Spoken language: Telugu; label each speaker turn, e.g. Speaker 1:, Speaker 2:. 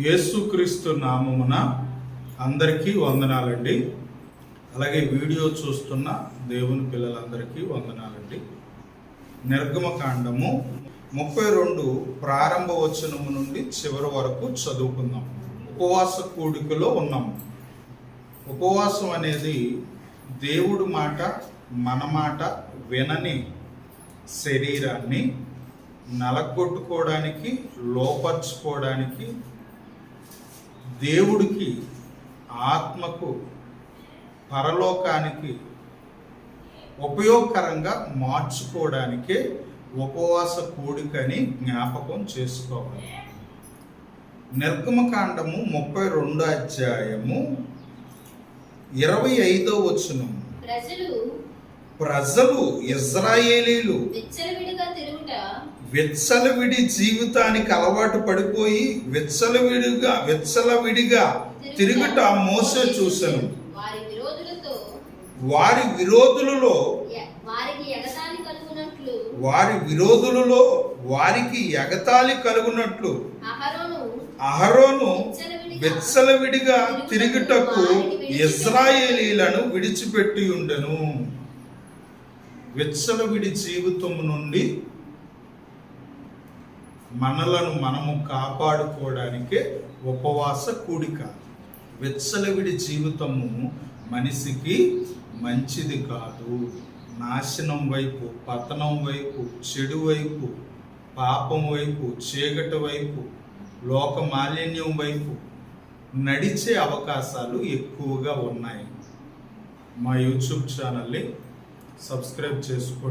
Speaker 1: యేసుక్రీస్తు నామమున అందరికీ వందనాలండి. అలాగే వీడియో చూస్తున్న దేవుని పిల్లలందరికీ వందనాలండి. నిర్గమకాండము ముప్పై రెండు ప్రారంభ వచనము నుండి చివరి వరకు చదువుకుందాం. ఉపవాస కూడికలో ఉన్నాము ఉపవాసం అనేది దేవుడు మాట మన మాట వినని శరీరాన్ని నలగొట్టుకోవడానికి లోపరుచుకోవడానికి దేవుడికి ఆత్మకు పరలోకానికి ఉపయోగకరంగా మార్చుకోవడానికే ఉపవాస కూడికని జ్ఞాపకం చేసుకోవాలి. నిర్గమకాండము ముప్పై రెండో అధ్యాయము ఇరవై ఐదో వచనం.
Speaker 2: ప్రజలు
Speaker 1: ప్రజలు ఇజ్రాయేలీలు విచ్చలవిడి జీవితానికి అలవాటు పడిపోయి విచ్చలవిడిగా విచ్చలవిడిగా తిరుగుట మోసే చూశాను
Speaker 2: వారి
Speaker 1: విరోధులలో వారి విరోధులలో వారికి ఎగతాళి కలుగునట్లు
Speaker 2: అహరోను
Speaker 1: విత్సలవిడిగా విచ్చలవిడిగా తిరుగుటకు ఇస్రాయేలీలను విడిచిపెట్టి ఉండెను. విచ్చలవిడి జీవితం నుండి మనలను మనము కాపాడుకోవడానికి ఉపవాస కూడిక. వెచ్చలవిడి జీవితము మనిషికి మంచిది కాదు. నాశనం వైపు పతనం వైపు చెడు వైపు పాపం వైపు చీకటి వైపు లోక మాలిన్యం వైపు నడిచే అవకాశాలు ఎక్కువగా ఉన్నాయి. మా యూట్యూబ్ ఛానల్ని సబ్స్క్రైబ్ చేసుకోండి.